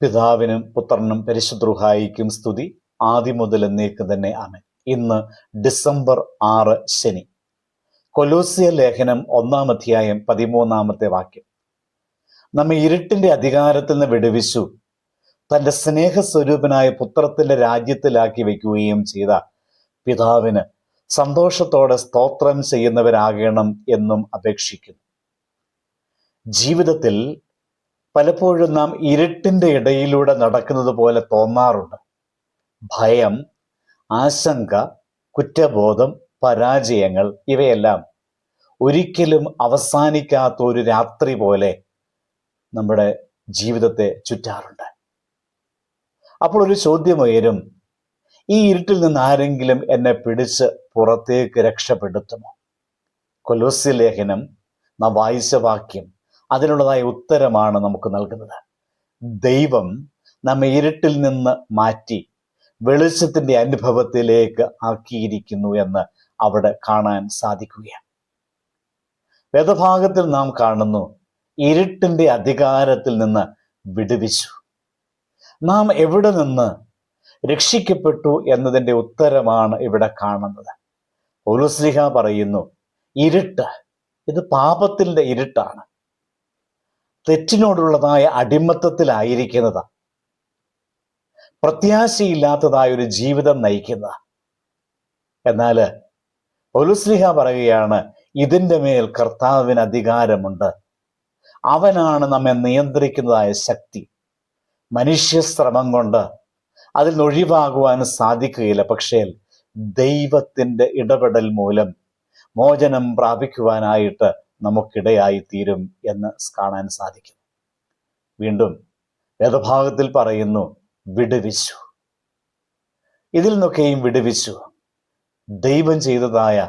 പിതാവിനും പുത്രനും പരിശുദ്രുഹായിക്കും സ്തുതി. ആദ്യം മുതൽ എന്നേക്ക് തന്നെ ആമൻ. ഇന്ന് ഡിസംബർ ആറ് ശനി. കൊലൂസിയ ലേഖനം ഒന്നാം അധ്യായം പതിമൂന്നാമത്തെ വാക്യം. നമ്മെ ഇരുട്ടിന്റെ അധികാരത്തിൽ നിന്ന് വിടുവിച്ചു. തന്റെ സ്നേഹസ്വരൂപനായ പുത്രത്തിന്റെ രാജ്യത്തിലാക്കി വയ്ക്കുകയും ചെയ്ത പിതാവിന് സന്തോഷത്തോടെ സ്തോത്രം ചെയ്യുന്നവരാകണം എന്നും അപേക്ഷിക്കുന്നു. ജീവിതത്തിൽ പലപ്പോഴും നാം ഇരുട്ടിന്റെ ഇടയിലൂടെ നടക്കുന്നത് പോലെ തോന്നാറുണ്ട്. ഭയം ആശങ്ക കുറ്റബോധം പരാജയങ്ങൾ ഇവയെല്ലാം ഒരിക്കലും അവസാനിക്കാത്ത ഒരു രാത്രി പോലെ നമ്മുടെ ജീവിതത്തെ ചുറ്റാറുണ്ട്. അപ്പോൾ ഒരു ചോദ്യം ഉയരും. ഈ ഇരുട്ടിൽ നിന്ന് ആരെങ്കിലും എന്നെ പിടിച്ച് പുറത്തേക്ക് രക്ഷപ്പെടുത്തുമോ? കൊലോസ്യ ലേഖനം നാം വായിച്ച വാക്യം അതിനുള്ളതായ ഉത്തരമാണ് നമുക്ക് നൽകുന്നത്. ദൈവം നമ്മെ ഇരുട്ടിൽ നിന്ന് മാറ്റി വെളിച്ചത്തിന്റെ അനുഭവത്തിലേക്ക് ആക്കിയിരിക്കുന്നു എന്ന് അവിടെ കാണാൻ സാധിക്കുകയാണ്. വേദഭാഗത്തിൽ നാം കാണുന്നു ഇരുട്ടിന്റെ അധികാരത്തിൽ നിന്ന് വിടുവിച്ചു. നാം എവിടെ നിന്ന് രക്ഷിക്കപ്പെട്ടു എന്നതിന്റെ ഉത്തരമാണ് ഇവിടെ കാണുന്നത്. പൗലുസ്ലിഹ പറയുന്നു ഇരുട്ട് ഇത് പാപത്തിന്റെ ഇരുട്ടാണ്. തെറ്റിനോടുള്ളതായ അടിമത്തത്തിലായിരിക്കുന്നത്. പ്രത്യാശയില്ലാത്തതായ ഒരു ജീവിതം നയിക്കുന്ന എന്നാൽ ഒലുസ്ലിഹ പറയുകയാണ് ഇതിന്റെ മേൽ കർത്താവിന് അധികാരമുണ്ട്. അവനാണ് നമ്മെ നിയന്ത്രിക്കുന്നതായ ശക്തി. മനുഷ്യശ്രമം കൊണ്ട് അതിൽ നിന്ന് ഒഴിവാകുവാൻ സാധിക്കുകയില്ല. പക്ഷേ ദൈവത്തിന്റെ ഇടപെടൽ മൂലം മോചനം പ്രാപിക്കുവാനായിട്ട് നമുക്കിടയായി തീരും എന്ന് കാണാൻ സാധിക്കും. വീണ്ടും വേദഭാഗത്തിൽ പറയുന്നു വിടുവിച്ചു. ഇതിൽ നിന്നൊക്കെയും വിടുവിച്ചു. ദൈവം ചെയ്തതായ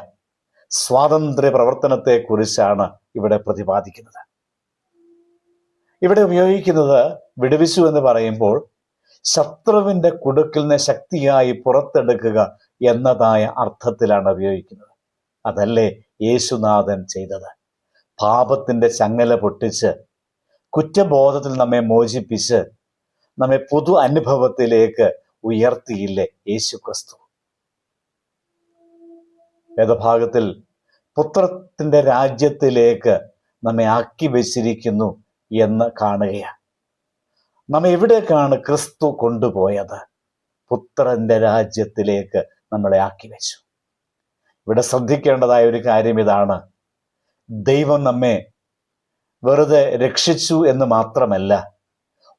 സ്വാതന്ത്ര്യ പ്രവർത്തനത്തെ കുറിച്ചാണ് ഇവിടെ പ്രതിപാദിക്കുന്നത്. ഇവിടെ ഉപയോഗിക്കുന്നത് വിടുവിച്ചു എന്ന് പറയുമ്പോൾ ശത്രുവിന്റെ കുടുക്കിൽ നിന്ന് ശക്തിയായി പുറത്തെടുക്കുക എന്നതായ അർത്ഥത്തിലാണ് ഉപയോഗിക്കുന്നത്. അതല്ലേ യേശുനാഥൻ ചെയ്തത്? പാപത്തിന്റെ ചങ്ങല പൊട്ടിച്ച് കുറ്റബോധത്തിൽ നമ്മെ മോചിപ്പിച്ച് നമ്മെ പുതു അനുഭവത്തിലേക്ക് ഉയർത്തിയില്ലേ യേശു ക്രിസ്തു വേദഭാഗത്തിൽ പുത്രത്തിന്റെ രാജ്യത്തിലേക്ക് നമ്മെ ആക്കി വച്ചിരിക്കുന്നു എന്ന് കാണുകയാണ്. നമ്മെ എവിടേക്കാണ് ക്രിസ്തു കൊണ്ടുപോയത്? പുത്രന്റെ രാജ്യത്തിലേക്ക് നമ്മളെ ആക്കി വെച്ചു. ഇവിടെ ശ്രദ്ധിക്കേണ്ടതായ ഒരു കാര്യം ഇതാണ്. ദൈവം നമ്മെ വെറുതെ രക്ഷിച്ചു എന്ന് മാത്രമല്ല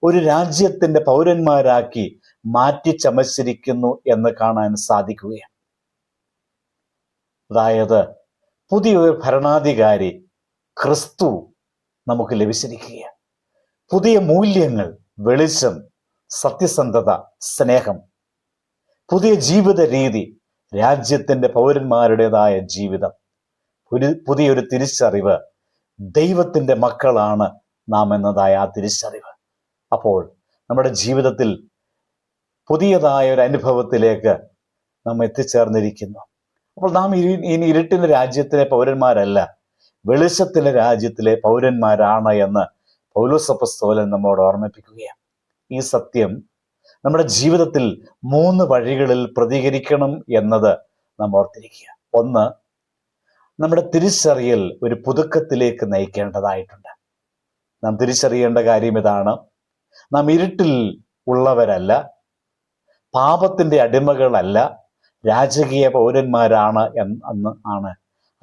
ഒരു രാജ്യത്തിന്റെ പൗരന്മാരാക്കി മാറ്റി ചമച്ചിരിക്കുന്നു എന്ന് കാണാൻ സാധിക്കുകയാണ്. അതായത് പുതിയൊരു ഭരണാധികാരി ക്രിസ്തു നമുക്ക് ലഭിച്ചിരിക്കുകയാണ്. പുതിയ മൂല്യങ്ങൾ വെളിച്ചം സത്യസന്ധത സ്നേഹം പുതിയ ജീവിത രീതി രാജ്യത്തിന്റെ പൗരന്മാരുടേതായ ജീവിതം. ഒരു പുതിയൊരു തിരിച്ചറിവ്. ദൈവത്തിന്റെ മക്കളാണ് നാം എന്നതായ ആ തിരിച്ചറിവ്. അപ്പോൾ നമ്മുടെ ജീവിതത്തിൽ പുതിയതായ ഒരു അനുഭവത്തിലേക്ക് നാം എത്തിച്ചേർന്നിരിക്കുന്നു. അപ്പോൾ നാം ഇരു ഇനി ഇരുട്ടിന്റെ രാജ്യത്തിലെ പൗരന്മാരല്ല വെളിച്ചത്തിലെ രാജ്യത്തിലെ പൗരന്മാരാണ് എന്ന് പൗലോസപ്പസ്തോലൻ നമ്മോട് ഓർമ്മിപ്പിക്കുകയാണ്. ഈ സത്യം നമ്മുടെ ജീവിതത്തിൽ മൂന്ന് വഴികളിൽ പ്രതികരിക്കണം എന്നത് നാം ഓർത്തിരിക്കുക ഒന്ന് നമ്മുടെ തിരിച്ചറിയൽ ഒരു പുതുക്കത്തിലേക്ക് നയിക്കേണ്ടതായിട്ടുണ്ട്. നാം തിരിച്ചറിയേണ്ട കാര്യം ഇതാണ്. നാം ഇരുട്ടിൽ ഉള്ളവരല്ല പാപത്തിന്റെ അടിമകളല്ല രാജകീയ പൗരന്മാരാണ് എന്ന് ആണ്.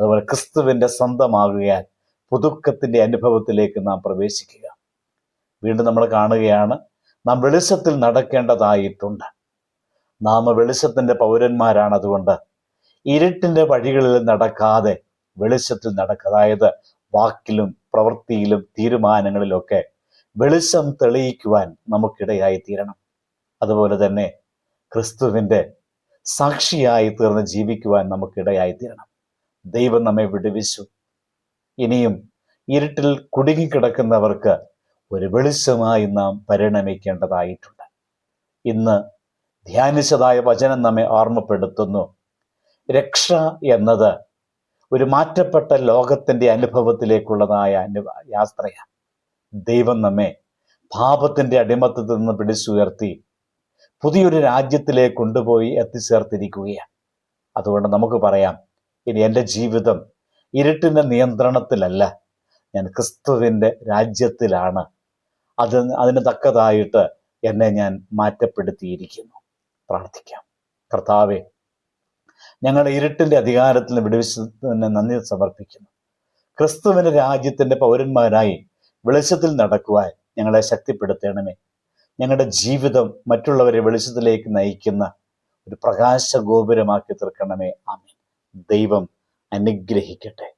അതുപോലെ ക്രിസ്തുവിന്റെ സ്വന്തമാകുകയാൽ പുതുക്കത്തിന്റെ അനുഭവത്തിലേക്ക് നാം പ്രവേശിക്കുക. വീണ്ടും നമ്മൾ കാണുകയാണ് നാം വെളിച്ചത്തിൽ നടക്കേണ്ടതായിട്ടുണ്ട്. നാം വെളിച്ചത്തിന്റെ പൗരന്മാരാണ് അതുകൊണ്ട് ഇരുട്ടിന്റെ വഴികളിൽ നടക്കാതെ വെളിച്ചത്തിൽ നടക്കുക. അതായത് വാക്കിലും പ്രവൃത്തിയിലും തീരുമാനങ്ങളിലൊക്കെ വെളിച്ചം തെളിയിക്കുവാൻ നമുക്കിടയായി തീരണം. അതുപോലെ തന്നെ ക്രിസ്തുവിന്റെ സാക്ഷിയായി തീർന്ന് ജീവിക്കുവാൻ നമുക്കിടയായി തീരണം. ദൈവം നമ്മെ വിടുവിച്ചു. ഇനിയും ഇരുട്ടിൽ കുടുങ്ങിക്കിടക്കുന്നവർക്ക് ഒരു വെളിച്ചമായി നാം പരിണമിക്കേണ്ടതായിട്ടുണ്ട്. ഇന്ന് ധ്യാനിച്ചതായ വചനം നമ്മെ ഓർമ്മപ്പെടുത്തുന്നു. രക്ഷ എന്നത് ഒരു മാറ്റപ്പെട്ട ലോകത്തിന്റെ അനുഭവത്തിലേക്കുള്ളതായ അനുഭ യാത്രയാണ് ദൈവം നമ്മെ പാപത്തിന്റെ അടിമത്തത്തിൽ നിന്ന് പിടിച്ചുയർത്തി പുതിയൊരു രാജ്യത്തിലേക്ക് കൊണ്ടുപോയി എത്തിച്ചേർത്തിരിക്കുകയാണ് അതുകൊണ്ട് നമുക്ക് പറയാം ഇനി എന്റെ ജീവിതം ഇരുട്ടിന്റെ നിയന്ത്രണത്തിലല്ല ഞാൻ ക്രിസ്തുവിന്റെ രാജ്യത്തിലാണ്. അത് അതിന് തക്കതായിട്ട് എന്നെ ഞാൻ മാറ്റപ്പെടുത്തിയിരിക്കുന്നു. പ്രാർത്ഥിക്കാം. കർത്താവെ ഞങ്ങളുടെ ഇരുട്ടിന്റെ അധികാരത്തിൽ നിന്ന് വിടുവിച്ചതിന് നന്ദി സമർപ്പിക്കുന്നു. ക്രിസ്തുവിന്റെ രാജ്യത്തിന്റെ പൗരന്മാരായി വെളിച്ചത്തിൽ നടക്കുവാൻ ഞങ്ങളെ ശക്തിപ്പെടുത്തണമേ. ഞങ്ങളുടെ ജീവിതം മറ്റുള്ളവരെ വെളിച്ചത്തിലേക്ക് നയിക്കുന്ന ഒരു പ്രകാശ ഗോപുരമാക്കി തീർക്കണമേ. ആമേൻ. ദൈവം അനുഗ്രഹിക്കട്ടെ.